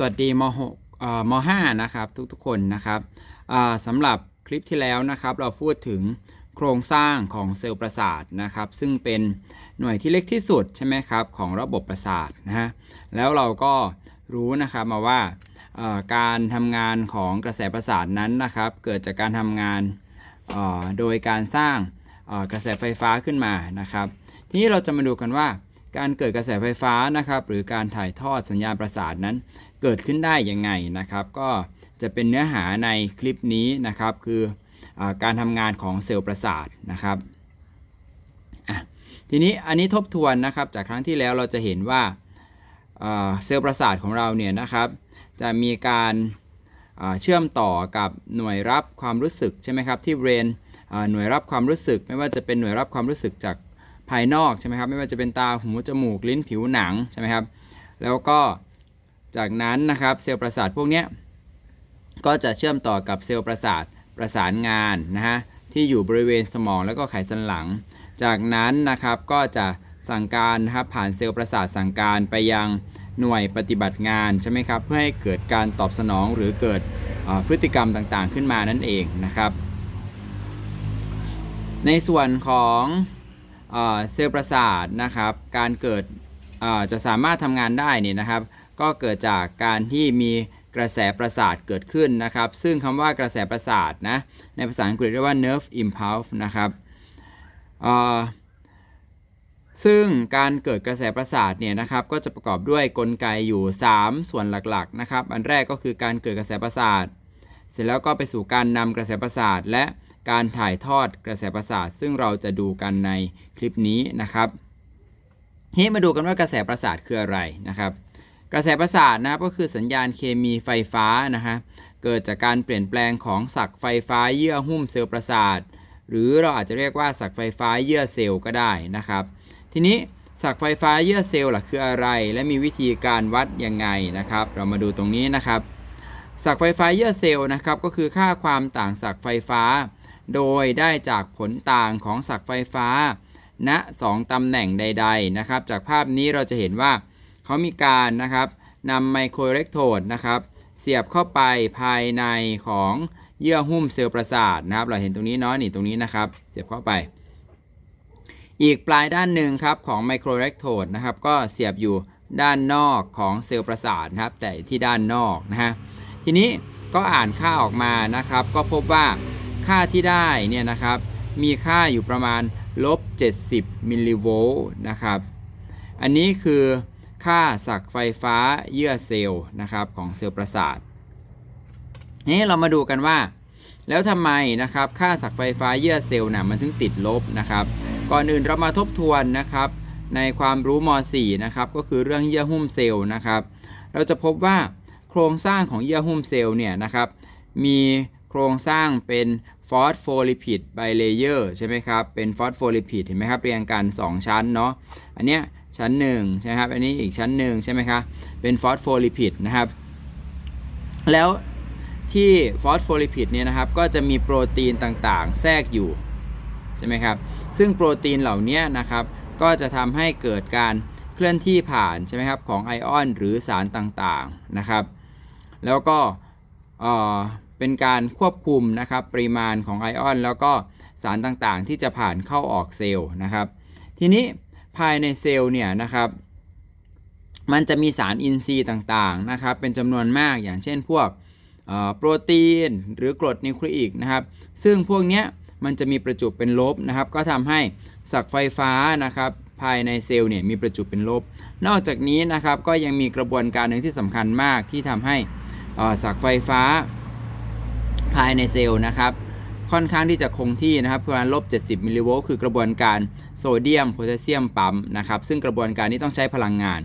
สวัสดีม6ม5นะครับทุกๆคนนะครับสำหรับคลิปที่แล้วนะครับเราพูดถึงโครงสร้างของเซลล์ประสาทนะครับซึ่งเป็นหน่วยที่เล็กที่สุดใช่ไหมครับของระบบประสาทนะฮะแล้วเราก็รู้นะครับมาว่าการทำงานของกระแสประสาทนั้นนะครับเกิดจากการทำงานโดยการสร้างกระแสไฟฟ้าขึ้นมานะครับ ทีนี้เราจะมาดูกันว่าการเกิดกระแสไฟฟ้านะครับหรือการถ่ายทอดสัญญาณประสาทนั้น เกิดขึ้นได้ยังไงนะครับ ก็จะเป็นเนื้อหาในคลิปนี้นะครับ คืออการทำงานของเซลล์ประสาทนะครับทีนี้อันนี้ทบทวนนะครับจากครั้งที่แล้วเราจะเห็นว่าเซลล์ประสาทของเราเนี่ยนะครับจะมีการาเชื่อมต่อกับหน่วยรับความรู้สึกใช่ไหมครับที่เบรนหน่วยรับความรู้สึก ไม่ว่าจะเป็นหน่วยรับความรู้สึกจากภายนอกใช่ไหมครับไม่ว่าจะเป็นตาหูจมูกลิ้นผิวหนังใช่ไหมครับแล้วก็ จากนั้นนะครับเซลล์ประสาทพวกนี้ก็จะเชื่อมต่อกับเซลล์ประสาทประสานงานนะฮะที่อยู่บริเวณสมองแล้วก็ไขสันหลัง จากนั้นนะครับก็จะสั่งการนะครับผ่านเซลล์ประสาทสั่งการไปยังหน่วยปฏิบัติงานใช่ไหมครับเพื่อให้เกิดการตอบสนองหรือเกิดพฤติกรรมต่างๆ ขึ้นมานั่นเองนะครับ ในส่วนของเอ่อเซลล์ประสาทนะครับ การเกิดจะสามารถทำงานได้นี่นะครับ ก็เกิดจากการที่มีกระแสประสาทเกิดขึ้นนะครับ ซึ่งคำว่ากระแสประสาทนะในภาษาอังกฤษเรียกว่า nerve impulse นะครับซึ่งการเกิดกระแสประสาทเนี่ยนะครับก็จะประกอบด้วยกลไกอยู่ 3 ส่วนหลักๆนะครับ อันแรกก็คือการเกิดกระแสประสาท เสร็จแล้วก็ไปสู่การนำกระแสประสาท และการถ่ายทอดกระแสประสาท ซึ่งเราจะดูกันในคลิปนี้นะครับทีนี้มาดูกันว่ากระแสประสาทคืออะไรนะครับ กระแสประสาทนะครับก็คือสัญญาณเคมีไฟฟ้านะฮะเกิดจากการเปลี่ยนแปลงของศักไฟฟ้าเยื่อหุ้มเซลล์ประสาท หรือเราอาจจะเรียกว่าศักไฟฟ้าเยื่อเซลล์ก็ได้นะครับ ทีนี้ศักไฟฟ้าเยื่อเซลล์ล่ะคืออะไร และมีวิธีการวัดยังไงนะครับ เรามาดูตรงนี้นะครับศักไฟฟ้าเยื่อเซลล์นะครับก็คือค่าความต่างศักไฟฟ้า โดยได้จากผลต่างของศักไฟฟ้าณสองตำแหน่งใด ๆนะครับ จากภาพนี้เราจะเห็นว่า เขามีการนะครับนำไมโครเรกโทดนะครับเสียบเข้าไปภายในของเยื่อหุ้มเซลล์ประสาทนะครับ เราเห็นตรงนี้เนาะนี่ตรงนี้นะครับ เสียบเข้าไป อีกปลายด้านหนึ่งครับของไมโครเรกโทดนะครับก็เสียบอยู่ด้านนอกของเซลล์ประสาทนะครับ แต่ที่ด้านนอกนะฮะทีนี้ก็อ่านค่าออกมานะครับ ก็พบว่าค่าที่ได้เนี่ยนะครับมีค่าอยู่ประมาณลบ70มิลลิโวลต์นะครับ อันนี้คือ ค่าศักไฟฟ้าเยื่อเซลล์นะครับของเซลล์ประสาทนี้เรามาดูกันว่า แล้วทำไมนะครับค่าศักไฟฟ้าเยื่อเซลล์น่ะมันถึงติดลบนะครับ ก่อนอื่นเรามาทบทวนนะครับในความรู้ม .4 นะครับก็คือเรื่องเยื่อหุ้มเซลล์นะครับ เราจะพบว่าโครงสร้างของเยื่อหุ้มเซลล์เนี่ยนะครับมีโครงสร้างเป็น ฟอสโฟลิพิดไบเลเยอร์ใช่ไหมครับ เป็นฟอสโฟลิพิดเห็นไหมครับ เรียงกัน 2 ชั้นเนาะ อันเนี้ยชั้น1ใช่ไหมครับ อันนี้อีกชั้นหนึ่งใช่ไหมครับ เป็นฟอสโฟลิพิดนะครับ แล้วที่ฟอสโฟลิพิดเนี่ยนะครับ ก็จะมีโปรตีนต่างๆ แทรกอยู่ใช่ไหมครับ ซึ่งโปรตีนเหล่านี้นะครับ ก็จะทำให้เกิดการเคลื่อนที่ผ่านใช่ไหมครับของไอออนหรือสารต่างๆนะครับ แล้วก็ เป็นการควบคุมนะครับปริมาณของไอออน แล้วก็สารต่างๆ ที่จะผ่านเข้าออกเซลล์นะครับ ทีนี้ภายในเซลล์เนี่ยนะครับมันจะมีสารอินทรีย์ต่างๆนะครับเป็นจำนวนมากอย่างเช่นพวกโปรตีน หรือกรดนิวคลีอิกนะครับ ซึ่งพวกนี้มันจะมีประจุเป็นลบนะครับ ก็ทำให้ศักไฟฟ้านะครับภายในเซลล์เนี่ยมีประจุเป็นลบ นอกจากนี้นะครับก็ยังมีกระบวนการหนึ่งที่สำคัญมากที่ทำให้เอ่อศักไฟฟ้า ภายในเซลล์นะครับ ค่อนข้างที่จะคงที่นะครับประมาณลบ 70 มิลลิโวลต์คือกระบวนการโซเดียมโพแทสเซียมปั๊มนะครับซึ่งกระบวนการนี้ต้องใช้พลังงาน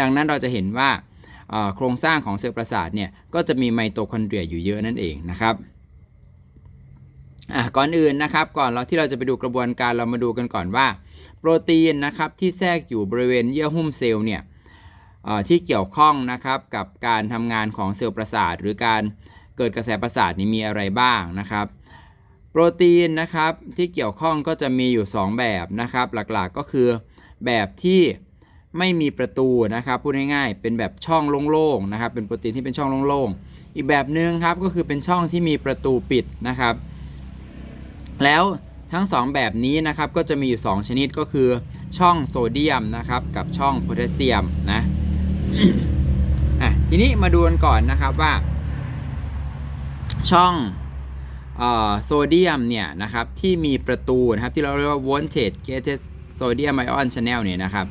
ดังนั้นเราจะเห็นว่าโครงสร้างของเซลล์ประสาทเนี่ยก็จะมีไมโตคอนเดรียอยู่เยอะนั่นเองนะครับก่อนอื่นนะครับก่อนเราที่เราจะไปดูกระบวนการเรามาดูกันก่อนว่า โปรตีนนะครับที่แทรกอยู่บริเวณเยื่อหุ้มเซลล์เนี่ยที่เกี่ยวข้องนะครับกับการทำงานของเซลล์ประสาท หรือการ เกิดกระแสประสาทนี่มีอะไรบ้างนะครับ โปรตีนนะครับที่เกี่ยวข้องก็จะมีอยู่ 2 แบบนะครับ หลักๆก็คือแบบที่ไม่มีประตูนะครับพูดง่ายๆ เป็นแบบช่องโล่งๆนะครับ เป็นโปรตีนที่เป็นช่องโล่งๆ อีกแบบหนึ่งครับก็คือเป็นช่องที่มีประตูปิดนะครับ แล้วทั้ง 2 แบบนี้นะครับก็จะมีอยู่ 2 ชนิดก็คือช่องโซเดียมนะครับกับช่องโพแทสเซียมนะอะทีนี้มาดูกันก่อนนะครับว่า ช่องโซเดียมเนี่ยนะครับที่มีประตูนะครับที่เราเรียกว่า wanted gated sodium ion channel เนี่ยนะครับ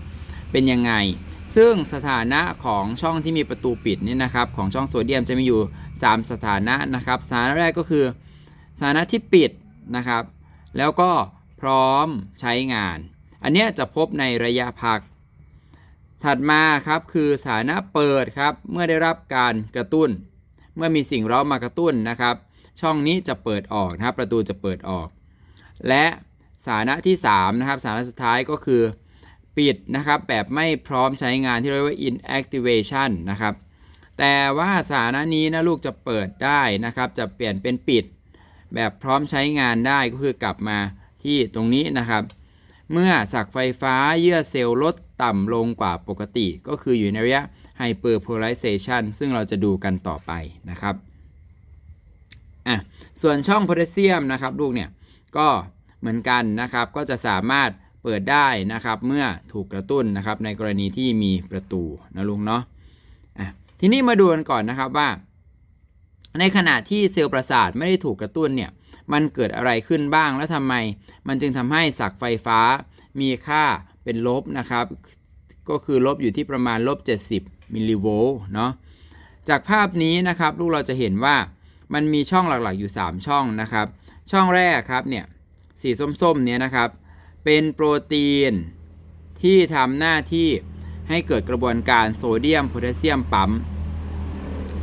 เป็นยังไง ซึ่งสถานะของช่องที่มีประตูปิดเนี่ยนะครับของช่องโซเดียมจะมีอยู่ 3 สถานะนะครับสถานะแรกก็คือสถานะที่ปิดนะครับ แล้วก็พร้อมใช้งาน อันเนี้ยจะพบในระยะพัก ถัดมาครับคือสถานะเปิดครับเมื่อได้รับการกระตุ้น เมื่อมีสิ่งเร้ามากระตุ้นนะครับ ช่องนี้จะเปิดออกนะครับ ประตูจะเปิดออก และสานะที่3นะครับสานะสุดท้ายก็คือปิดนะครับแบบไม่พร้อมใช้งานที่เรียกว่า inactivation นะครับ แต่ว่าสานะนี้นะลูกจะเปิดได้นะครับ จะเปลี่ยนเป็นปิด แบบพร้อมใช้งานได้ก็คือกลับมาที่ตรงนี้นะครับ เมื่อสักไฟฟ้าเยื่อเซลล์ลดต่ำลงกว่าปกติ ก็คืออยู่ในระยะ hyperpolarization ซึ่งเราจะดูกันต่อไปนะครับอะส่วนช่องโพแทสเซียมนะครับลูกเนี่ยก็เหมือนกันนะครับก็จะสามารถเปิดได้นะครับเมื่อถูกกระตุ้นนะครับในกรณีที่มีประตูนะลุงเนาะอะทีนี้มาดูกันก่อนนะครับว่า ในขณะที่เซลล์ประสาทไม่ได้ถูกกระตุ้นเนี่ยมันเกิดอะไรขึ้นบ้างแล้วทำไม มันจึงทำให้สักไฟฟ้ามีค่าเป็นลบนะครับ ก็คือลบอยู่ที่ประมาณลบ70 มิลลิโวลต์เนาะจากภาพนี้นะครับลูกเราจะเห็นว่ามันมีช่องหลักๆอยู่ 3 ช่องนะครับ ช่องแรกครับเนี่ยสีส้มๆเนี่ยนะครับ เป็นโปรตีนที่ทำหน้าที่ให้เกิดกระบวนการโซเดียมโพแทสเซียมปั๊ม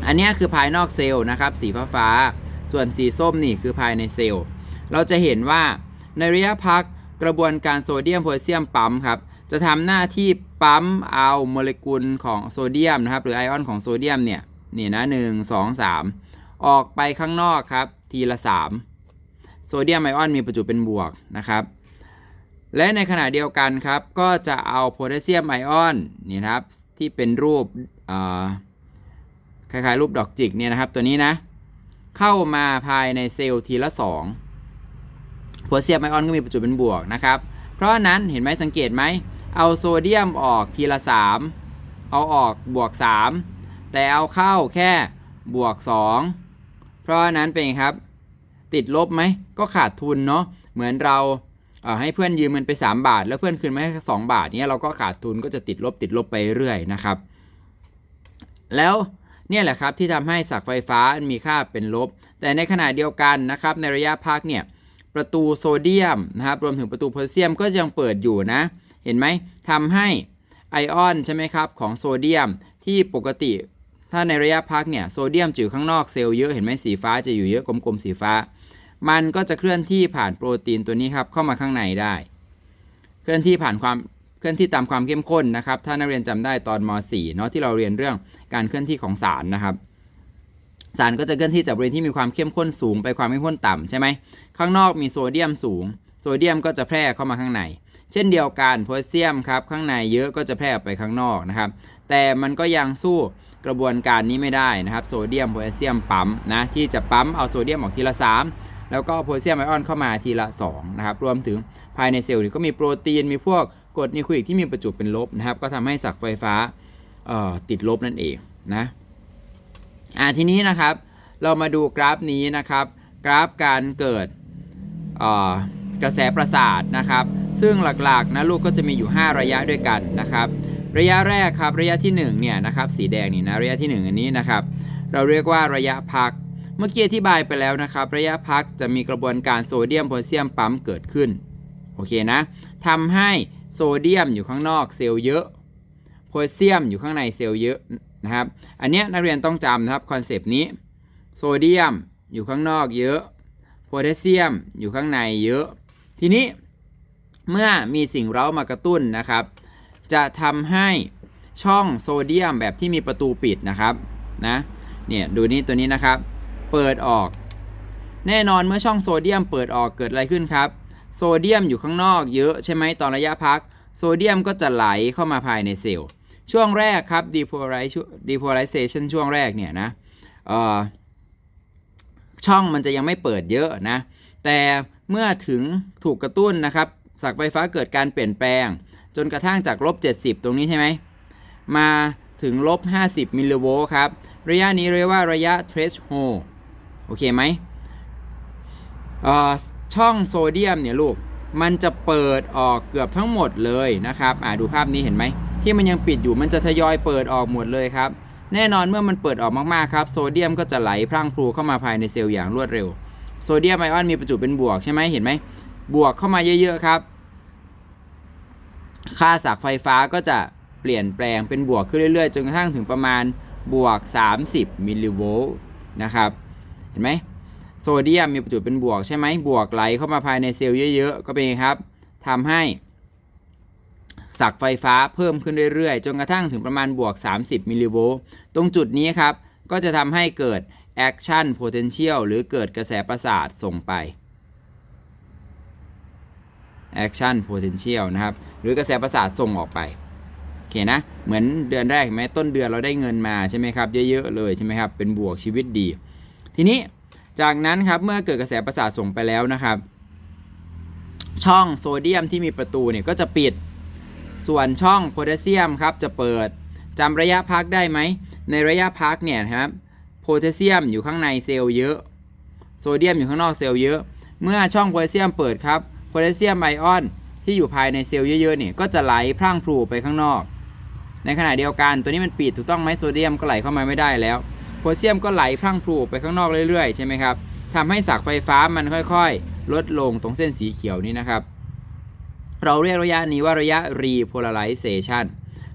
อันนี้คือภายนอกเซลล์นะครับ สีฟ้าฟ้าๆส่วนสีส้มนี่คือภายในเซลล์ เราจะเห็นว่าในระยะพักกระบวนการโซเดียมโพแทสเซียมปั๊มครับ จะทำหน้าที่ ปั๊มเอาโมเลกุลของโซเดียมนะครับ หรือไอออนของโซเดียมเนี่ยนี่นะหนึ่งสองสามออกไปข้างนอกครับ ทีละสามโซเดียมไอออนมีประจุเป็นบวกนะครับ และในขณะเดียวกันครับ ก็จะเอาโพแทสเซียมไอออนนี่นะครับ ที่เป็นรูปคล้ายๆ รูปดอกจิกเนี่ยนะครับ ตัวนี้นะ เข้ามาภายในเซลล์ทีละ2โพแทสเซียมไอออนก็มีประจุเป็นบวกนะครับ เพราะนั้นเห็นไหมสังเกตไหม เอาโซเดียมออกทีละ 3 เอาออกบวก 3 แต่เอาเข้าแค่บวก 2 เพราะนั้นเป็นไงครับ ติดลบไหมก็ขาดทุนเนาะเหมือนเราเอ่อให้เพื่อนยืมเงินไป 3 บาท แล้วเพื่อนคืนมาแค่2บาทเนี่ยเราก็ขาดทุนก็จะติดลบติดลบไปเรื่อยนะครับ แล้วเนี่ยแหละครับที่ทำให้สักไฟฟ้ามีค่าเป็นลบ แต่ในขณะเดียวกันนะครับในระยะพักเนี่ยประตูโซเดียมนะครับรวมถึงประตูโพแทสเซียมก็ยังเปิดอยู่นะ เห็นไหมทำให้ไอออนใช่ไหมครับของโซเดียมที่ปกติ ถ้าในระยะพักเนี่ยโซเดียมจะอยู่ข้างนอกเซลล์เยอะเห็นไหมสีฟ้าจะอยู่เยอะกลมๆสีฟ้า มันก็จะเคลื่อนที่ผ่านโปรตีนตัวนี้ครับเข้ามาข้างในได้ เคลื่อนที่ผ่านความเคลื่อนที่ตามความเข้มข้นนะครับ ถ้านักเรียนจำได้ตอนม .4 เนาะที่เราเรียนเรื่องการเคลื่อนที่ของสารนะครับสารก็จะเคลื่อนที่จากบริเวณที่มีความเข้มข้นสูงไปความเข้มข้นต่ำใช่ไหมข้างนอกมีโซเดียมสูง โซเดียมก็จะแพร่เข้ามาข้างใน เช่นเดียวกันโพแทสเซียมครับข้างในเยอะก็จะแพร่ออกไปข้างนอกนะครับ แต่มันก็ยังสู้กระบวนการนี้ไม่ได้นะครับโซเดียมโพแทสเซียมปั๊มนะที่จะปั๊มเอาโซเดียมออกทีละ 3 แล้วก็โพแทสเซียมไอออนเข้ามาทีละ2นะครับรวมถึงภายในเซลล์นี่ก็มีโปรตีนมีพวกกรดนิวคลีอิกที่มีประจุเป็นลบนะครับ ก็ทำให้สักไฟฟ้าติดลบนั่นเองนะอ่าทีนี้นะครับ เรามาดูกราฟนี้นะครับ กราฟการเกิดอ่อ กระแสประสาทนะครับ ซึ่งหลักๆนะลูกก็จะมีอยู่ 5 ระยะด้วยกันนะครับ ระยะแรกครับระยะที่1เนี่ยนะครับสีแดงนี่นะระยะที่ 1 อันนี้นะครับ เราเรียกว่าระยะพัก เมื่อกี้อธิบายไปแล้วนะครับ ระยะพักจะมีกระบวนการโซเดียมโพแทสเซียมปั๊มเกิดขึ้นโอเคนะทำให้โซเดียมอยู่ข้างนอกเซลล์เยอะโพแทสเซียมอยู่ข้างในเซลล์เยอะนะครับอันเนี้ยนักเรียนต้องจำนะครับคอนเซปต์นี้โซเดียมอยู่ข้างนอกเยอะโพแทสเซียมอยู่ข้างในเยอะ ทีนี้เมื่อมีสิ่งเร้ามากระตุ้นนะครับ จะทำให้ช่องโซเดียมแบบที่มีประตูปิดนะครับนะเนี่ยดูนี่ตัวนี้นะครับ เปิดออก แน่นอนเมื่อช่องโซเดียมเปิดออกเกิดอะไรขึ้นครับ โซเดียมอยู่ข้างนอกเยอะใช่ไหมตอนระยะพัก โซเดียมก็จะไหลเข้ามาภายในเซลล์ช่วงแรกครับ depolarization ช่วงแรกเนี่ยนะช่องมันจะยังไม่เปิดเยอะนะ แต่ เมื่อถึงถูกกระตุ้นนะครับสักไฟฟ้าเกิดการเปลี่ยนแปลง จนกระทั่งจากลบ 70 ตรงนี้ใช่ไหม มาถึงลบ 50 มิลลิโวลต์ครับ ระยะนี้เรียกว่าระยะ threshold โอเคไหมอ่อช่องโซเดียมเนี่ยลูก มันจะเปิดออกเกือบทั้งหมดเลยนะครับอ่าดูภาพนี้เห็นไหม ที่มันยังปิดอยู่มันจะทยอยเปิดออกหมดเลยครับ แน่นอนเมื่อมันเปิดออกมากๆครับ โซเดียมก็จะไหลพรั่งพรูเข้ามาภายในเซลล์อย่างรวดเร็ว โซเดียมไอออนมีประจุเป็นบวกใช่ไหมเห็นไหมบวกเข้ามาเยอะๆครับ ค่าสักไฟฟ้าก็จะเปลี่ยนแปลงเป็นบวกขึ้นเรื่อยๆ จนกระทั่งถึงประมาณบวก 30 มิลลิโวลต์นะครับ เห็นไหมโซเดียมมีประจุเป็นบวกใช่ไหมบวกไหลเข้ามาภายในเซลล์เยอะ ๆ ก็เป็นไงครับทำให้สักไฟฟ้าเพิ่มขึ้นเรื่อยๆ จนกระทั่งถึงประมาณบวก 30 มิลลิโวลต์ ตรงจุดนี้ครับ ก็จะทำให้เกิด action potential หรือเกิดกระแสประสาทส่งไป action potential นะครับ หรือกระแสประสาทส่งออกไปโอเคนะ เหมือนเดือนแรกไหมต้นเดือนเราได้เงินมาใช่ไหมครับ เยอะๆเลยใช่ไหมครับ เป็นบวกชีวิตดี ทีนี้จากนั้นครับเมื่อเกิดกระแสประสาทส่งไปแล้วนะครับ ช่องโซเดียมที่มีประตูเนี่ยก็จะปิดส่วนช่องโพแทสเซียมครับจะเปิดจำระยะพักได้ไหม ในระยะพักเนี่ยครับ โพแทสเซียมอยู่ข้างในเซลล์เยอะ โซเดียมอยู่ข้างนอกเซลล์เยอะ เมื่อช่องโพแทสเซียมเปิดครับ โพแทสเซียมไอออน ที่อยู่ภายในเซลล์เยอะๆเนี่ยก็จะไหลพรั่งพรูไปข้างนอก ในขณะเดียวกันตัวนี้มันปิดถูกต้องไหมโซเดียมก็ไหลเข้ามาไม่ได้แล้ว โพแทสเซียมก็ไหลพรั่งพรูไปข้างนอกเรื่อยๆใช่ไหมครับทำให้สักไฟฟ้ามันค่อยๆ ลดลงตรงเส้นสีเขียวนี้นะครับ เราเรียกระยะนี้ว่าระยะ repolarization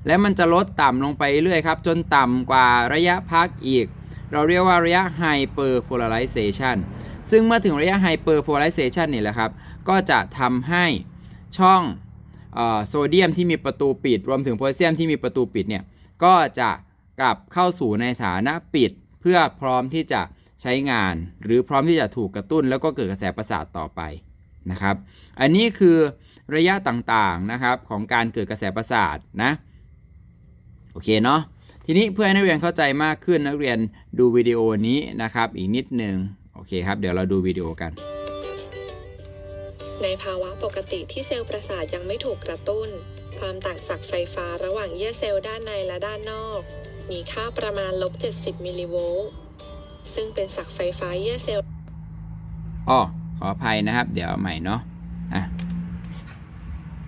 และมันจะลดต่ำลงไปเรื่อยครับ จนต่ำกว่าระยะพักอีก เราเรียกว่าระยะ hyperpolarization ซึ่งเมื่อถึงระยะ hyperpolarization นี่แหละครับ ก็จะทำให้ช่องโซเดียมที่มีประตูปิด รวมถึงโพแทสเซียมที่มีประตูปิดเนี่ย ก็จะกลับเข้าสู่ในฐานะปิด เพื่อพร้อมที่จะใช้งาน หรือพร้อมที่จะถูกกระตุ้น แล้วก็เกิดกระแสประสาทต่อไปนะครับ อันนี้คือระยะต่างๆนะครับของการเกิดกระแสประสาทนะ โอเคเนาะ ทีนี้เพื่อให้นักเรียนเข้าใจมากขึ้นนักเรียนดูวิดีโอนี้นะครับ อีกนิดหนึ่งโอเคครับ เดี๋ยวเราดูวิดีโอกัน ในภาวะปกติที่เซลล์ประสาทยังไม่ถูกกระตุ้น ความต่างศักย์ไฟฟ้าระหว่างเยื่อเซลล์ด้านในและด้านนอก มีค่าประมาณลบ70มิลลิโวลต์ซึ่งเป็นศักย์ไฟฟ้าเยื่อเซลล์อ้อขออภัยนะครับ เดี๋ยวเอาใหม่เนาะอะ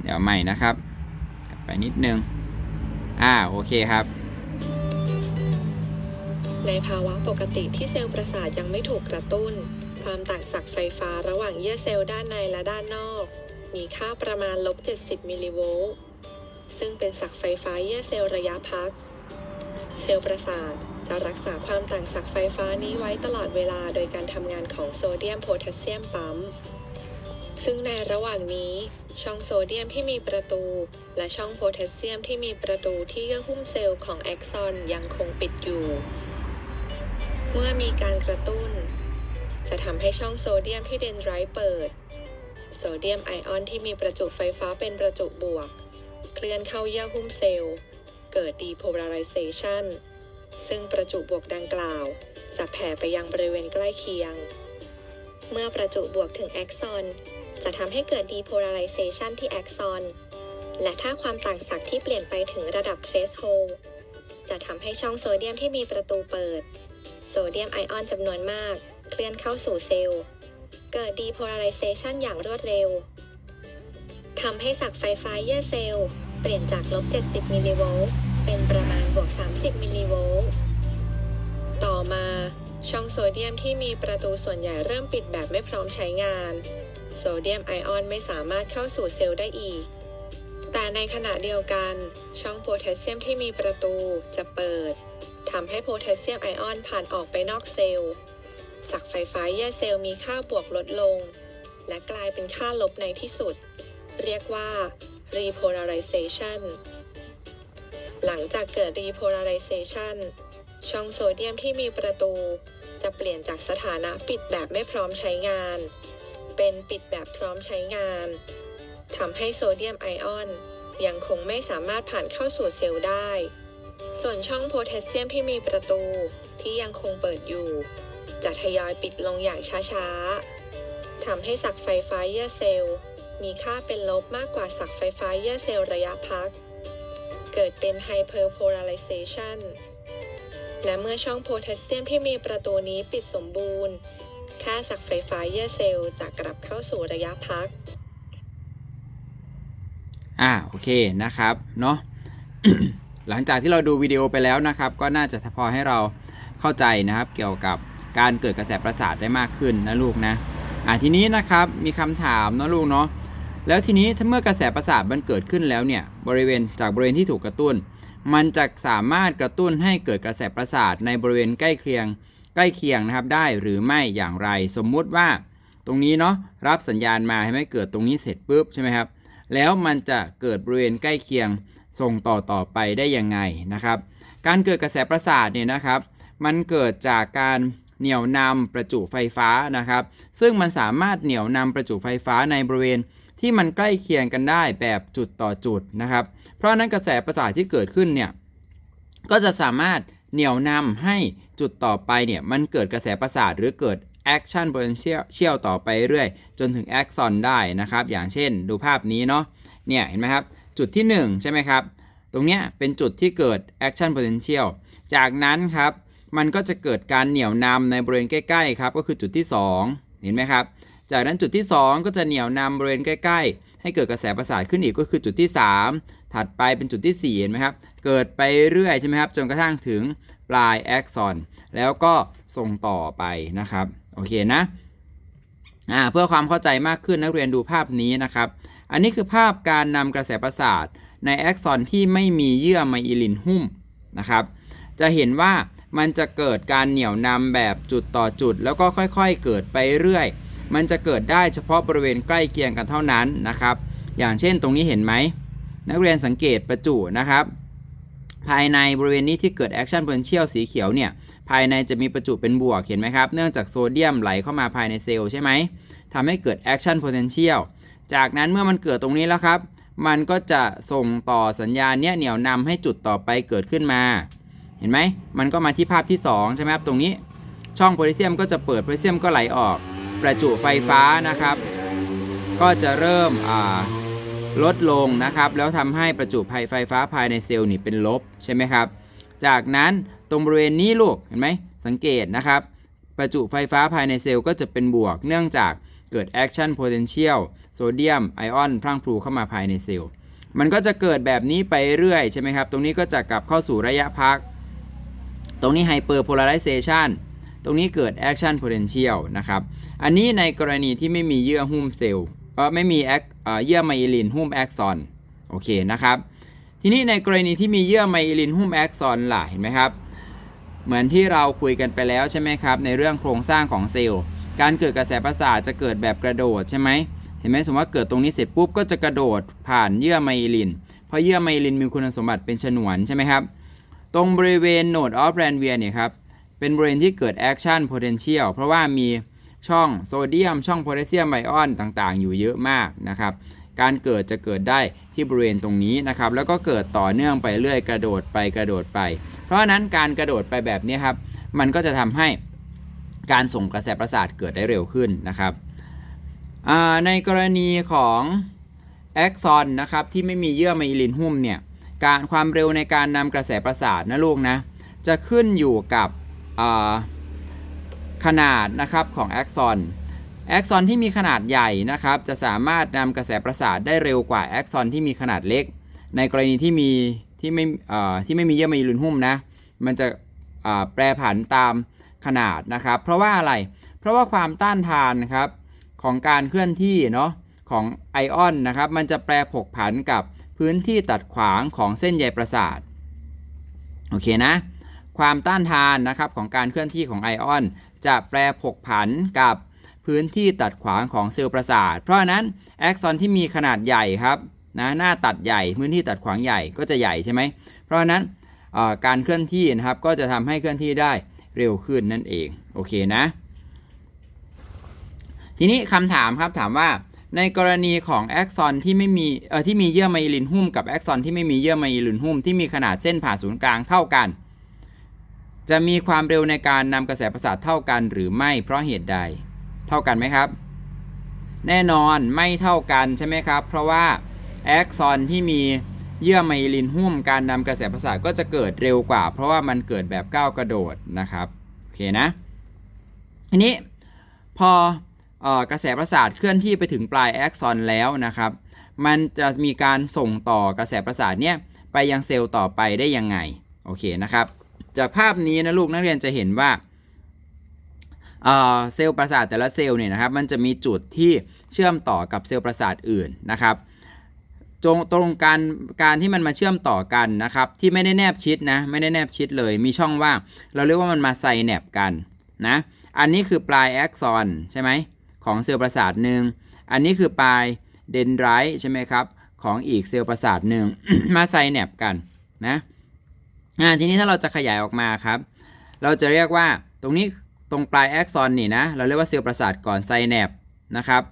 เดี๋ยวใหม่นะครับ กลับไปนิดนึงอ่าโอเคครับ ในภาวะปกติที่เซลล์ประสาทยังไม่ถูกกระตุ้น ความต่างศักย์ไฟฟ้าระหว่างเยื่อเซลล์ด้านในและด้านนอก มีค่าประมาณลบ 70 มิลลิโวลต์ซึ่งเป็นศักย์ไฟฟ้าเยื่อเซลล์ระยะพัก เซลล์ประสาทจะรักษาความต่างศักย์ไฟฟ้านี้ไว้ตลอดเวลาโดยการทำงานของโซเดียมโพแทสเซียมปั๊ม ซึ่งในระหว่างนี้ ช่องโซเดียมที่มีประตู และช่องโพแทสเซียมที่มีประตูที่เยื่อหุ้มเซลล์ของแอ็กซอนยังคงปิดอยู่ เมื่อมีการกระตุ้น จะทำให้ช่องโซเดียมที่เดนไรต์เปิด โซเดียมไอออนที่มีประจุไฟฟ้าเป็นประจุบวก เคลื่อนเข้าเยื่อหุ้มเซลล์ เกิด depolarization ซึ่งประจุบวกดังกล่าว จะแผ่ไปยังบริเวณใกล้เคียง เมื่อประจุบวกถึงแอ็กซอน จะทำให้เกิด depolarization ที่แอ็กซอนและถ้าความต่างศักย์ที่เปลี่ยนไปถึงระดับ threshold จะทำให้ช่องโซเดียมที่มีประตูเปิด โซเดียมไอออนจำนวนมาก เคลื่อนเข้าสู่เซลล์ เกิด depolarization อย่างรวดเร็วทำให้ศักไฟฟ้าเยื่อเซลล์เปลี่ยนจากลบ 70 มิลลิโวลต์เป็นประมาณบวก 30 มิลลิโวลต์ ต่อมา ช่องโซเดียมที่มีประตูส่วนใหญ่เริ่มปิดแบบไม่พร้อมใช้งาน โซเดียมไอออนไม่สามารถเข้าสู่เซลล์ได้อีก แต่ในขณะเดียวกัน ช่องโพแทสเซียมที่มีประตูจะเปิดทำให้โพแทสเซียมไอออนผ่านออกไปนอกเซลล์ศักไฟฟ้าเยื่อเซลล์มีค่าบวกลดลง และกลายเป็นค่าลบในที่สุด เรียกว่า repolarization หลังจากเกิด repolarization ช่องโซเดียมที่มีประตู จะเปลี่ยนจากสถานะปิดแบบไม่พร้อมใช้งาน เป็นปิดแบบพร้อมใช้งานทำให้โซเดียมไอออนยังคงไม่สามารถผ่านเข้าสู่เซลล์ได้ ส่วนช่องโพแทสเซียมที่มีประตูที่ยังคงเปิดอยู่ จะทยอยปิดลงอย่างช้าๆทำให้สักไฟฟ้าเยื่อเซลล์ มีค่าเป็นลบมากกว่าสักไฟฟ้าเยื่อเซลล์ระยะพัก เกิดเป็น hyperpolarization และเมื่อช่องโพแทสเซียมที่มีประตูนี้ปิดสมบูรณ์ ค่าสักไฟฟ้าเยื่อเซลล์จะกลับเข้าสู่ระยะพัก อ่าโอเคนะครับเนาะ หลังจากที่เราดูวิดีโอไปแล้วนะครับ ก็น่าจะพอให้เราเข้าใจนะครับ เกี่ยวกับการเกิดกระแสประสาทได้มากขึ้นนะลูกนะอ่าทีนี้นะครับมีคำถามนะลูกเนาะแล้วทีนี้ถ้าเมื่อกระแสประสาทมันเกิดขึ้นแล้วเนี่ยบริเวณจากบริเวณที่ถูกกระตุ้น มันจะสามารถกระตุ้นให้เกิดกระแสประสาทในบริเวณใกล้เคียง ใกล้เคียงนะครับได้หรือไม่อย่างไร สมมุติว่าตรงนี้เนาะรับสัญญาณมาให้ไม่เกิดตรงนี้เสร็จปุ๊บใช่ไหมครับแล้วมันจะเกิดบริเวณใกล้เคียงส่งต่อต่อไปได้ยังไงนะครับ การเกิดกระแสประสาทเนี่ยนะครับ มันเกิดจากการเหนี่ยวนำประจุไฟฟ้านะครับ ซึ่งมันสามารถเหนี่ยวนำประจุไฟฟ้าในบริเวณที่มันใกล้เคียงกันได้แบบจุดต่อจุดนะครับ เพราะฉะนั้นกระแสประสาทที่เกิดขึ้นเนี่ยก็จะสามารถเหนี่ยวนำให้ จุดต่อไปเนี่ยมันเกิดกระแสประสาทหรือเกิด action potential ต่อไปเรื่อยจนถึง axon ได้นะครับอย่างเช่นดูภาพนี้เนาะเนี่ยเห็นไหมครับ จุดที่ 1 ใช่ไหมครับ ตรงเนี้ยเป็นจุดที่เกิด action potential จากนั้นครับมันก็จะเกิดการเหนี่ยวนำในบริเวณใกล้ๆครับก็คือจุดที่ 2 เห็นไหมครับ จากนั้นจุดที่ 2 ก็จะเหนี่ยวนำบริเวณใกล้ ๆ ให้เกิดกระแสประสาทขึ้นอีกก็คือจุดที่ 3 ถัดไปเป็นจุดที่4เห็นไหมครับเกิดไปเรื่อยใช่ไหมครับจนกระทั่งถึงปลายแอ็กซอน แล้วก็ส่งต่อไปนะครับ โอเคนะอ่าเพื่อความเข้าใจมากขึ้นนักเรียนดูภาพนี้นะครับ อันนี้คือภาพการนำกระแสประสาทในแอ็กซอนที่ไม่มีเยื่อไมอิลินหุ้มนะครับ จะเห็นว่ามันจะเกิดการเหนี่ยวนำแบบจุดต่อจุด แล้วก็ค่อยๆ เกิดไปเรื่อย มันจะเกิดได้เฉพาะบริเวณใกล้เคียงกันเท่านั้นนะครับ อย่างเช่นตรงนี้เห็นไหม นักเรียนสังเกตประจุนะครับ ภายในบริเวณนี้ที่เกิด action potential สีเขียวเนี่ย ภายในจะมีประจุเป็นบวกเห็นไหมครับ เนื่องจากโซเดียมไหลเข้ามาภายในเซลล์ใช่ไหมทำให้เกิด action potential จากนั้นเมื่อมันเกิดตรงนี้แล้วครับ มันก็จะส่งต่อสัญญาณเนี้ยเหนี่ยวนำให้จุดต่อไปเกิดขึ้นมา เห็นไหม มันก็มาที่ภาพที่ 2 ใช่ไหมครับ ตรงนี้ ช่องโพแทสเซียมก็จะเปิดโพแทสเซียมก็ไหลออก ประจุไฟฟ้านะครับ ก็จะเริ่มลดลงนะครับ แล้วทำให้ประจุไฟไฟฟ้าภายในเซลล์นี่เป็นลบใช่ไหมครับ จากนั้น ตรงบริเวณนี้ลูกเห็นไหมสังเกตนะครับ ประจุไฟฟ้าภายในเซลล์ก็จะเป็นบวก เนื่องจากเกิด action potential โซเดียมไอออนพรั่งพรูเข้ามาภายในเซลล์ มันก็จะเกิดแบบนี้ไปเรื่อยใช่ไหมครับ ตรงนี้ก็จะกลับเข้าสู่ระยะพัก ตรงนี้ hyperpolarization ตรงนี้เกิด action potential นะครับ อันนี้ในกรณีที่ไม่มีเยื่อหุ้มเซลล์เออไม่มีแอคเอ่อเยื่อไมลินหุ้มแอคซอนโอเคนะครับ ทีนี้ในกรณีที่มีเยื่อไมลินหุ้มแอคซอนล่ะเห็นไหมครับ เหมือนที่เราคุยกันไปแล้วใช่ไหมครับ ในเรื่องโครงสร้างของเซลล์ การเกิดกระแสประสาทจะเกิดแบบกระโดดใช่ไหมเห็นไหมสมมติว่าเกิดตรงนี้เสร็จปุ๊บก็จะกระโดดผ่านเยื่อไมลิน เพราะเยื่อไมลินมีคุณสมบัติเป็นฉนวนใช่ไหมครับ ตรงบริเวณโนดออฟแรนเวียเนี่ยครับ เป็นบริเวณที่เกิด action potential เพราะว่ามีช่องโซเดียม ช่องโพแทสเซียมไอออนต่างๆ อยู่เยอะมากนะครับ การเกิดจะเกิดได้ที่บริเวณตรงนี้นะครับ แล้วก็เกิดต่อเนื่องไปเรื่อยกระโดดไปกระโดดไป ราะฉะนั้นการกระโดดไปแบบนี้ครับ มันก็จะทำให้การส่งกระแสประสาทเกิดได้เร็วขึ้นนะครับในกรณีของแอ็กซอนนะครับที่ไม่มีเยื่อไมลินหุ้มเนี่ยการความเร็วในการนำกระแสประสาทนะลูกนะจะขึ้นอยู่กับขนาดนะครับของแอ็กซอนแอ็กซอนที่มีขนาดใหญ่นะครับจะสามารถนำกระแสประสาทได้เร็วกว่าแอ็กซอนที่มีขนาดเล็ก ในกรณีที่มี ที่ไม่ที่ไม่มีเยื่อไมลินหุ้มนะ มันจะแปรผันตามขนาดนะครับ เพราะว่าอะไร เพราะว่าความต้านทานนะครับของการเคลื่อนที่เนาะของไอออนนะครับ มันจะแปรผกผันกับพื้นที่ตัดขวางของเส้นใยประสาท โอเคนะ ความต้านทานนะครับของการเคลื่อนที่ของไอออน จะแปรผกผันกับพื้นที่ตัดขวางของเซลล์ประสาท เพราะนั้นแอ็กซอนที่มีขนาดใหญ่ครับ นะหน้าตัดใหญ่พื้นที่ตัดขวางใหญ่ก็จะใหญ่ใช่ไหมเพราะฉะนั้นการเคลื่อนที่นะครับก็จะทำให้เคลื่อนที่ได้เร็วขึ้นนั่นเองโอเคนะ ทีนี้คำถามครับถามว่าในกรณีของแอ็กซอนที่ไม่มีเอ่อที่มีเยื่อไมลินหุ้มกับแอ็กซอนที่ไม่มีเยื่อไมลินหุ้มที่มีขนาดเส้นผ่าศูนย์กลางเท่ากัน จะมีความเร็วในการนำกระแสประสาทเท่ากันหรือไม่เพราะเหตุใดเท่ากันไหมครับ แน่นอนไม่เท่ากันใช่ไหมครับ เพราะว่า แอ็กซอนที่มีเยื่อไมลินหุ้มการนำกระแสประสาทก็จะเกิดเร็วกว่า เพราะว่ามันเกิดแบบก้าวกระโดดนะครับโอเคนะทีนี้พออกระแสประสาทเคลื่อนที่ไปถึงปลายแอ็กซอนแล้วนะครับ มันจะมีการส่งต่อกระแสประสาทเนี่ยไปยังเซลล์ต่อไปได้ยังไงโอเคนะครับ จากภาพนี้นะลูกนักเรียนจะเห็นว่าเซลล์ประสาทแต่ละเซลล์เนี่ยนะครับ มันจะมีจุดที่เชื่อมต่อกับเซลล์ประสาทอื่นนะครับ ตรงตรงการการที่มันมาเชื่อมต่อกันนะครับ ที่ไม่ได้แนบชิดนะ ไม่ได้แนบชิดเลย มีช่องว่าง เราเรียกว่ามันมาไซแนปกันนะ อันนี้คือปลายแอ็กซอนใช่ไหมของเซลล์ประสาทหนึ่ง อันนี้คือปลายเดนไรต์ใช่ไหมครับ ของอีกเซลล์ประสาทหนึ่ง มาไซแนปกันนะอาทีนี้ถ้าเราจะขยายออกมาครับ เราจะเรียกว่าตรงนี้ตรงปลายแอ็กซอนนี่นะ เราเรียกว่าเซลล์ประสาทก่อนไซแนปนะครับ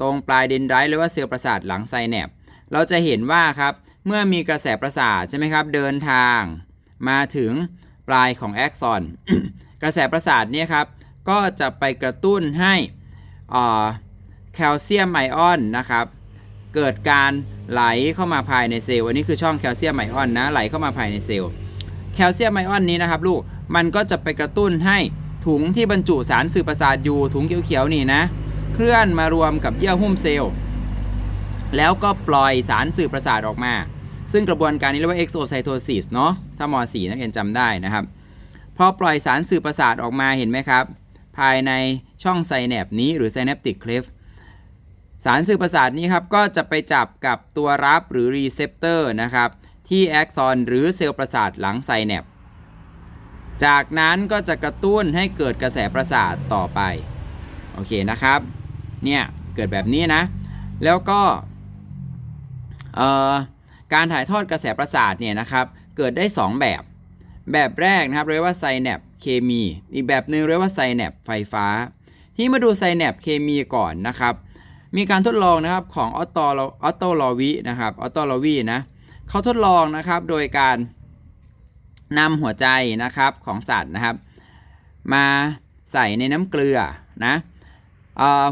ตรงปลายเดนไรต์เรียกว่าเซลล์ประสาทหลังไซแนปเราจะเห็นว่าครับเมื่อมีกระแสประสาทใช่ไหมครับเดินทางมาถึงปลายของแอ็กซอน กระแสประสาทเนี่ยครับก็จะไปกระตุ้นให้แคลเซียมไอออนนะครับเกิดการไหลเข้ามาภายในเซลล์อันนี้คือช่องแคลเซียมไอออนนะไหลเข้ามาภายในเซลล์แคลเซียมไอออนนี้นะครับลูกมันก็จะไปกระตุ้นให้ถุงที่บรรจุสารสื่อประสาทอยู่ถุงเขียวๆนี่นะ เคลื่อนมารวมกับเยื่อหุ้มเซลล์ แล้วก็ปล่อยสารสื่อประสาทออกมา ซึ่งกระบวนการนี้เรียกว่า exocytosis เนาะถ้าม4นักเรียนจำได้นะครับ พอปล่อยสารสื่อประสาทออกมาเห็นไหมครับ ภายในช่องไซแนปนี้หรือ synaptic cleft สารสื่อประสาทนี้ครับก็จะไปจับกับตัวรับหรือรีเซพเตอร์นะครับที่แอ็กซอนหรือเซลล์ประสาทหลังไซแนปจากนั้นก็จะกระตุ้นให้เกิดกระแสประสาทต่อไป โอเคนะครับ เนี่ยเกิดแบบนี้นะ แล้วก็การถ่ายทอดกระแสประสาทเนี่ยนะครับเกิดได้ 2 แบบ แบบแรกนะครับเรียกว่าไซแนปเคมี อีกแบบหนึ่งเรียกว่าไซแนปไฟฟ้า ที่มาดูไซแนปเคมีก่อนนะครับมีการทดลองนะครับของออตโตออตโตลอวีนะครับออตโตลอวีนะเขาทดลองนะครับโดยการนำหัวใจนะครับของสัตว์นะครับ มาใส่ในน้ำเกลือนะ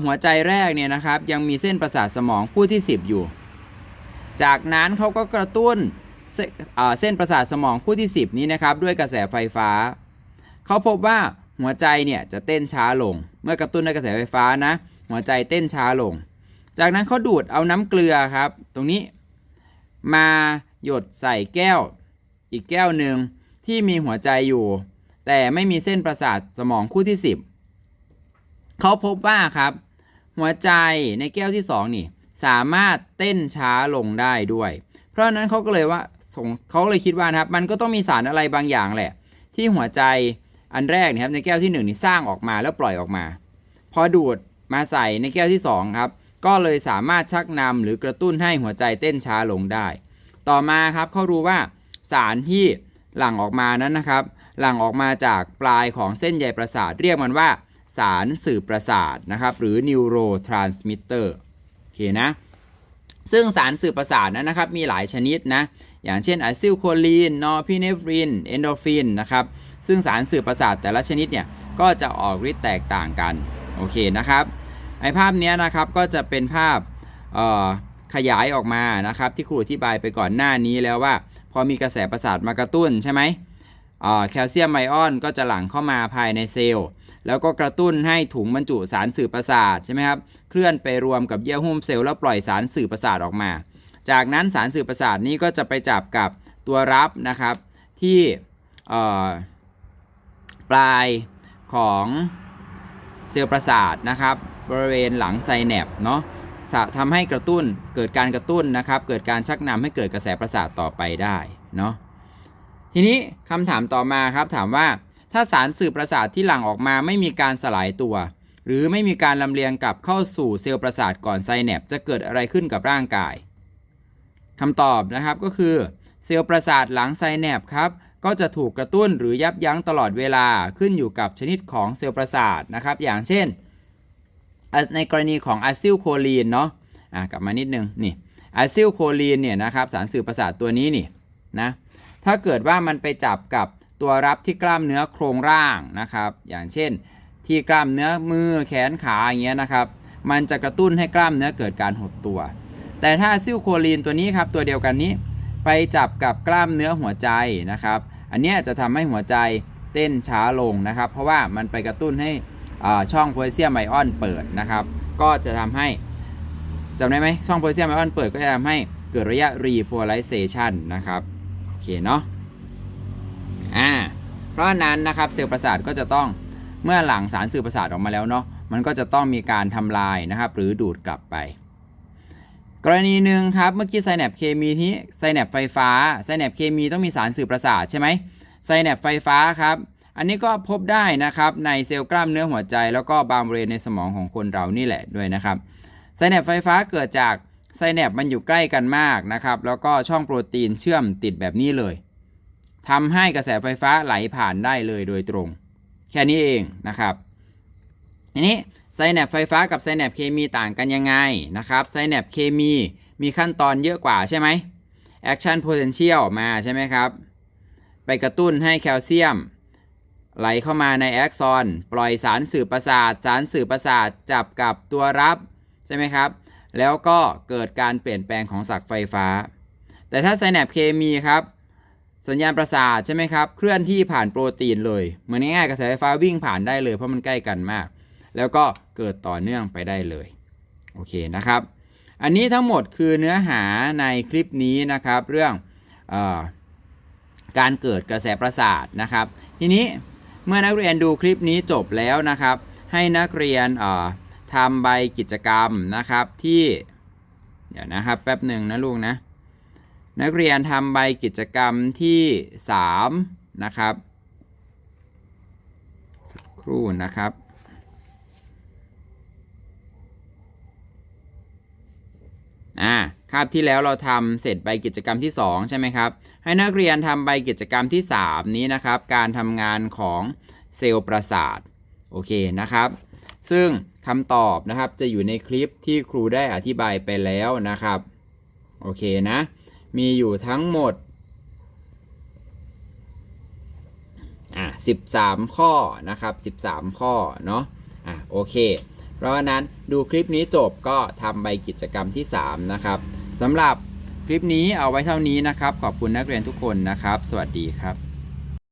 หัวใจแรกเนี่ยนะครับยังมีเส้นประสาทสมองคู่ที่ 10 อยู่ จากนั้นเขาก็กระตุ้นเส้นประสาทสมองคู่ที่ 10 นี้นะครับด้วยกระแสไฟฟ้า เขาพบว่าหัวใจเนี่ยจะเต้นช้าลง เมื่อกระตุ้นด้วยกระแสไฟฟ้านะ หัวใจเต้นช้าลง จากนั้นเขาดูดเอาน้ำเกลือครับ ตรงนี้ มาหยดใส่แก้ว อีกแก้วหนึ่งที่มีหัวใจอยู่ แต่ไม่มีเส้นประสาทสมองคู่ที่ 10 เขาพบว่าครับ หัวใจในแก้วที่ 2 นี่ สามารถเต้นช้าลงได้ด้วย เพราะนั้นเขาก็เลยว่าเขาเลยคิดว่านะครับ มันก็ต้องมีสารอะไรบางอย่างแหละ ที่หัวใจอันแรกนะครับในแก้วที่ 1 นี่สร้างออกมาแล้วปล่อยออกมา พอดูดมาใส่ในแก้วที่ 2 ครับ ก็เลยสามารถชักนำหรือกระตุ้นให้หัวใจเต้นช้าลงได้ ต่อมาครับเขารู้ว่าสารที่หลั่งออกมานั้นนะครับ หลั่งออกมาจากปลายของเส้นใยประสาทเรียกมันว่า สารสื่อประสาทนะครับ หรือ neurotransmitter โอเคนะ ซึ่งสารสื่อประสาทนั้นนะครับ มีหลายชนิดนะ อย่างเช่นอะซิลโคลีน นอร์พิเนฟริน เอนโดฟินนะครับ ซึ่งสารสื่อประสาทแต่ละชนิดเนี่ย ก็จะออกฤทธิ์แตกต่างกัน โอเคนะครับ ไอภาพนี้นะครับ ก็จะเป็นภาพขยายออกมานะครับ ที่ครูอธิบายไปก่อนหน้านี้แล้วว่า พอมีกระแสประสาทมากระตุ้นใช่ไหมแคลเซียมไอออนก็จะหลั่งเข้ามาภายในเซลล์ แล้วก็กระตุ้นให้ถุงบรรจุสารสื่อประสาทใช่ไหมครับเคลื่อนไปรวมกับเยื่อหุ้มเซลล์แล้วปล่อยสารสื่อประสาทออกมา จากนั้นสารสื่อประสาทนี้ก็จะไปจับกับตัวรับนะครับที่ปลายของเซลล์ประสาทนะครับบริเวณหลังไซแนปเนาะสะทำให้กระตุ้นเกิดการกระตุ้นนะครับ เกิดการชักนำให้เกิดกระแสประสาทต่อไปได้เนาะทีนี้คำถามต่อมาครับถามว่า ถ้าสารสื่อประสาทที่หลั่งออกมาไม่มีการสลายตัว หรือไม่มีการลำเลียงกลับเข้าสู่เซลล์ประสาทก่อนไซแนปจะเกิดอะไรขึ้นกับร่างกายคำตอบนะครับก็คือ เซลล์ประสาทหลังไซแนปครับก็จะถูกกระตุ้นหรือยับยั้งตลอดเวลาขึ้นอยู่กับชนิดของเซลล์ประสาทนะครับ อย่างเช่น ในกรณีของอะซิลโคลีนเนาะะกลับมานิดนึงนี่อะซิลโคลีนเนี่ยนะครับสารสื่อประสาทตัวนี้นี่นะถ้าเกิดว่ามันไปจับกับ ตัวรับที่กล้ามเนื้อโครงร่างนะครับ อย่างเช่น ที่กล้ามเนื้อมือแขนขาอย่างเงี้ยนะครับ มันจะกระตุ้นให้กล้ามเนื้อเกิดการหดตัว แต่ถ้าซิลโคลีนตัวนี้ครับตัวเดียวกันนี้ ไปจับกับกล้ามเนื้อหัวใจนะครับ อันเนี้ยจะทำให้หัวใจเต้นช้าลงนะครับ เพราะว่ามันไปกระตุ้นให้อ่าช่องโพแทสเซียมไอออนเปิดนะครับ ก็จะทำให้จำได้ไหมช่องโพแทสเซียมไอออนเปิดก็จะทำให้เกิดระยะ repolarization นะครับ โอเคเนาะ อ่าเพราะนั้นนะครับเซลล์ประสาทก็จะต้องเมื่อหลังสารสื่อประสาทออกมาแล้วเนาะมันก็จะต้องมีการทำลายนะครับหรือดูดกลับไป กรณีหนึ่งครับเมื่อกี้ไซแนปเคมีที่ไซแนปไฟฟ้าไซแนปเคมีต้องมีสารสื่อประสาทใช่ไหมไซแนปไฟฟ้าครับอันนี้ก็พบได้นะครับในเซลล์กล้ามเนื้อหัวใจ แล้วก็บางบริเวณในสมองของคนเรานี่แหละด้วยนะครับไซแนปไฟฟ้าเกิดจากไซแนปมันอยู่ใกล้กันมากนะครับแล้วก็ช่องโปรตีนเชื่อมติดแบบนี้เลย ทำให้กระแสไฟฟ้าไหลผ่านได้เลยโดยตรง แค่นี้เองนะครับทีนี้ไซแนปไฟฟ้ากับไซแนปเคมีต่างกันยังไงนะครับไซแนปเคมีมีขั้นตอนเยอะกว่าใช่ไหมแอคชั่นโพเทนเชียลมาใช่ไหมครับ ไปกระตุ้นให้แคลเซียม ไหลเข้ามาในแอ็กซอน ปล่อยสารสื่อประสาท สารสื่อประสาทจับกับตัวรับใช่ไหมครับ แล้วก็เกิดการเปลี่ยนแปลงของศักไฟฟ้า แต่ถ้าไซแนปเคมีครับ สัญญาณประสาทใช่ไหมครับ เคลื่อนที่ผ่านโปรตีนเลยเหมือนง่ายๆกระแสไฟฟ้าวิ่งผ่านได้เลย เพราะมันใกล้กันมาก แล้วก็เกิดต่อเนื่องไปได้เลยโอเคนะครับ อันนี้ทั้งหมดคือเนื้อหาในคลิปนี้นะครับ เรื่องออการเกิดกระแสประสาทนะครับ ทีนี้เมื่อนักเรียนดูคลิปนี้จบแล้วนะครับ ให้นักเรียนทำใบกิจกรรมนะครับที่ เดี๋ยวนะครับแป๊บหนึ่งนะลูกนะ นักเรียนทำใบกิจกรรมที่ 3 นะครับ สักครู่นะครับ อ่าคาบที่แล้วเราทำเสร็จใบกิจกรรมที่ 2 ใช่ไหมครับ ให้นักเรียนทำใบกิจกรรมที่ 3 นี้นะครับ การทำงานของเซลล์ประสาท โอเคนะครับ ซึ่งคำตอบนะครับจะอยู่ในคลิปที่ครูได้อธิบายไปแล้วนะครับ โอเคนะ มีอยู่ทั้งหมดอะ13 ข้อนะครับ 13 ข้อเนาะอะโอเค เพราะฉะนั้นดูคลิปนี้จบก็ทำใบกิจกรรมที่ 3 นะครับสำหรับคลิปนี้เอาไว้เท่านี้นะครับ ขอบคุณนักเรียนทุกคนนะครับ สวัสดีครับ